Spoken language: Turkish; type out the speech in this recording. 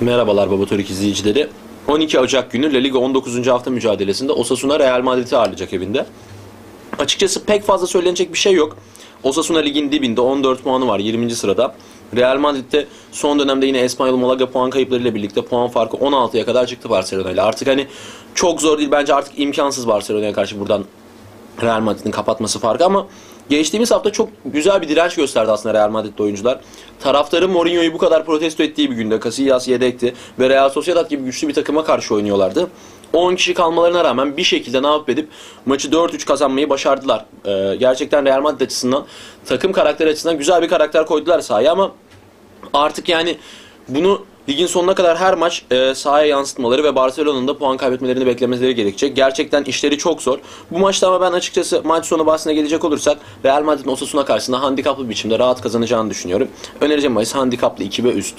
Merhabalar Baba Türk izleyicileri. 12 Ocak günü La Liga 19. hafta mücadelesinde Osasuna Real Madrid'i ağırlayacak evinde. Açıkçası pek fazla söylenecek bir şey yok. Osasuna ligin dibinde 14 puanı var 20. sırada. Real Madrid'de son dönemde yine Espanyol Malaga puan kayıplarıyla birlikte puan farkı 16'ya kadar çıktı Barcelona ile. Artık hani çok zor değil bence artık imkansız Barcelona'ya karşı buradan Real Madrid'in kapatması farkı ama geçtiğimiz hafta çok güzel bir direnç gösterdi aslında Real Madrid'de oyuncular. Taraftarın Mourinho'yu bu kadar protesto ettiği bir günde Casillas yedekti ve Real Sociedad gibi güçlü bir takıma karşı oynuyorlardı. 10 kişi kalmalarına rağmen bir şekilde ne yapıp edip maçı 4-3 kazanmayı başardılar. Ee, gerçekten Real Madrid açısından takım karakteri açısından güzel bir karakter koydular sahaya ama artık yani bunu ligin sonuna kadar her maç e, sahaya yansıtmaları ve Barcelona'nın da puan kaybetmelerini beklemeleri gerekecek. Gerçekten işleri çok zor. Bu maçta ama ben açıkçası maç sonu bahsine gelecek olursak Real Madrid'in Osasuna karşısında handikaplı biçimde rahat kazanacağını düşünüyorum. Önereceğim bahis handikaplı 2 ve üst.